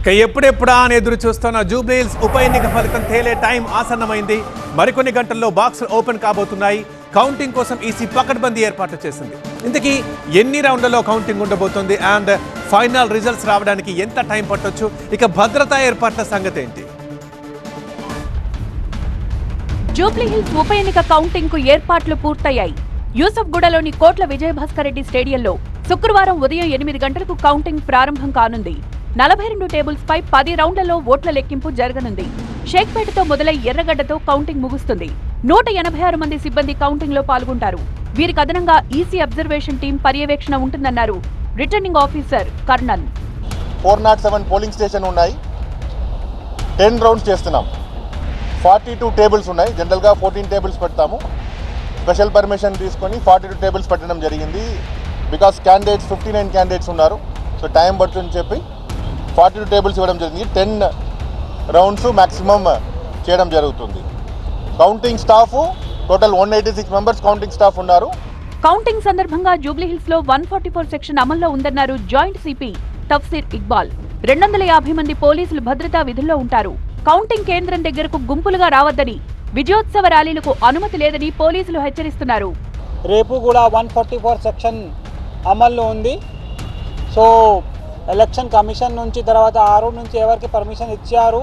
ఇక ఎప్పుడెప్పుడా అని ఎదురు చూస్తున్న జూబ్లీహిల్స్ ఉప ఎన్నిక ఫలితం తేలే టైం ఆసన్నమైంది. మరికొన్ని గంటల్లో బాక్సులు ఓపెన్ కాబోతున్నాయి. కౌంటింగ్ కోసం ఈసీ పకడ్బందీ ఏర్పాట్లు చేసింది. ఇంతకీ ఎన్ని రౌండ్లలో కౌంటింగ్ ఉండబోతుంది? అండ్ ఫైనల్ రిజల్ట్స్ రావడానికి ఎంత టైం పట్టొచ్చు? ఇక భద్రతా ఏర్పాట్ల సంగతి ఏంటి జూబ్లీహిల్స్ ఉప ఎన్నిక కౌంటింగ్కు ఏర్పాట్లు పూర్తయ్యాయి. యూసఫ్గూడలోని కోట్ల విజయభాస్కర్ రెడ్డి స్టేడియంలో శుక్రవారం ఉదయం ఎనిమిది గంటలకు కౌంటింగ్ ప్రారంభం కానుంది. నలభై రెండు టేబుల్స్ పై పది రౌండ్లలో ఓట్ల లెక్కింపు జరగనుంది. షేక్పేటతో మొదలై ఎర్రగడ్డతో కౌంటింగ్ ముగుస్తుంది. నూట ఎనభై ఆరు మంది సిబ్బంది కౌంటింగ్లో పాల్గొంటారు. వీరికి అదనంగా ఈసీ అబ్జర్వేషన్ టీం పర్యవేక్షణ ఉంటుందన్నారు. Returning officer colonel. Four naught seven polling station ఉన్నాయి. టెన్ రౌండ్స్ చేస్తున్నాం. ఫార్టీ టూ టేబుల్స్ ఉన్నాయి. జనరల్గా ఫోర్టీన్ టేబుల్స్ పెడతాము. స్పెషల్ పర్మిషన్ తీసుకొని ఫార్టీ టూ టేబుల్స్ పెట్టడం జరిగింది. Because candidates fifty nine candidates ఉన్నారు. సో టైం పడుతుందని చెప్పి ఫార్టీ టూ టేబుల్స్ ఇవ్వడం జరిగింది. టెన్ రౌండ్స్ మ్యాక్సిమం చేయడం జరుగుతుంది. Counting staff total one eighty six members counting staff ఉన్నారు. కౌంటింగ్ సందర్భంగా జూబ్లీహిల్స్లో వన్ ఫార్టీ ఫోర్ సెక్షన్ అమల్లో ఉందన్నారు జాయింట్ సిపి తఫ్సీర్ ఇక్బాల్. రెండు వందల యాభై మంది పోలీసులు భద్రతా విధుల్లో ఉంటారు. కౌంటింగ్ కేంద్రం దగ్గరకు గుంపులుగా రావద్దని విజయోత్సవ ర్యాలీలకు అనుమతి లేదని పోలీసులు హెచ్చరిస్తున్నారు. రేపు కూడా వన్ ఫార్టీ ఫోర్ సెక్షన్ అమల్లో ఉంది. సో ఎలక్షన్ కమిషన్ నుంచి తర్వాత ఆరు నుంచి ఎవరికి పర్మిషన్ ఇచ్చారు?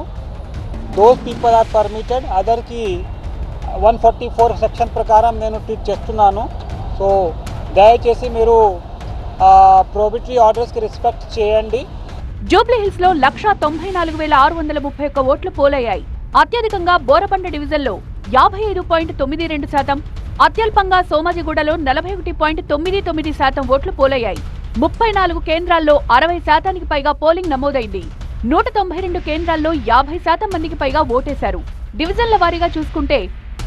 దోస్ పీపుల్ ఆర్ పర్మిటెడ్ అదర్కి వన్ ఫార్టీ ఫోర్ సెక్షన్ ప్రకారం నేను ట్వీట్ చేస్తున్నాను. సో దయచేసి మీరు ప్రోబిటరీ ఆర్డర్స్కి రెస్పెక్ట్ చేయండి. జూబ్లీహిల్స్లో లక్షా తొంభై నాలుగు వేల ఆరు వందల ముప్పై ఒక్క ఓట్లు పోలయ్యాయి. అత్యధికంగా బోరబండ డివిజన్లో యాభై ఐదు పాయింట్ తొమ్మిది రెండు శాతం అత్యల్పంగా సోమాజిగూడలో నలభై ఒకటి పాయింట్ తొమ్మిది తొమ్మిది శాతం ఓట్లు పోలయ్యాయి. ముప్పై నాలుగు కేంద్రాల్లో అరవై శాతానికి పైగా పోలింగ్ నమోదైంది. నూట తొంభై రెండు కేంద్రాల్లో యాభై శాతం మందికి పైగా ఓటేశారు. డివిజన్ల వారీగా చూసుకుంటే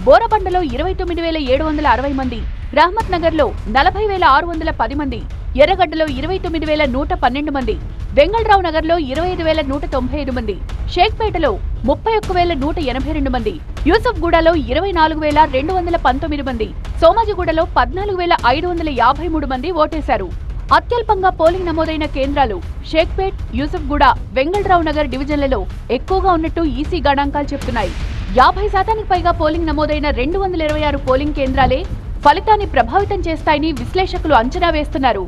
బోరబండలో ఇరవై తొమ్మిది వేల ఏడు వందల అరవై మంది రహమత్ నగర్లో నలభై వేల ఆరు వందల పది మంది ఎర్రగడ్డలో ఇరవై తొమ్మిది వేల నూట పన్నెండు మంది వెంగళరావు నగర్లో ఇరవై ఐదు వేల నూట తొంభై ఐదు మంది షేక్పేటలో ముప్పై ఒక్క వేల నూట ఎనభై రెండు మంది యూసఫ్గూడలో ఇరవై నాలుగు వేల రెండు వందల పంతొమ్మిది మంది సోమాజిగూడలో పద్నాలుగు వేల ఐదు వందల యాభై మూడు మంది ఓటేశారు. అత్యల్పంగా పోలింగ్ నమోదైన కేంద్రాలు షేక్పేట్ యూసఫ్గూడ వెంగళరావు నగర్ డివిజన్లలో ఎక్కువగా ఉన్నట్టు ఈసీ గణాంకాలు చెప్తున్నాయి. యాభై శాతానికి పైగా పోలింగ్ నమోదైన రెండు వందల ఇరవై ఆరు పోలింగ్ కేంద్రాలే ఫలితాన్ని ప్రభావితం చేస్తాయని విశ్లేషకులు అంచనా వేస్తున్నారు.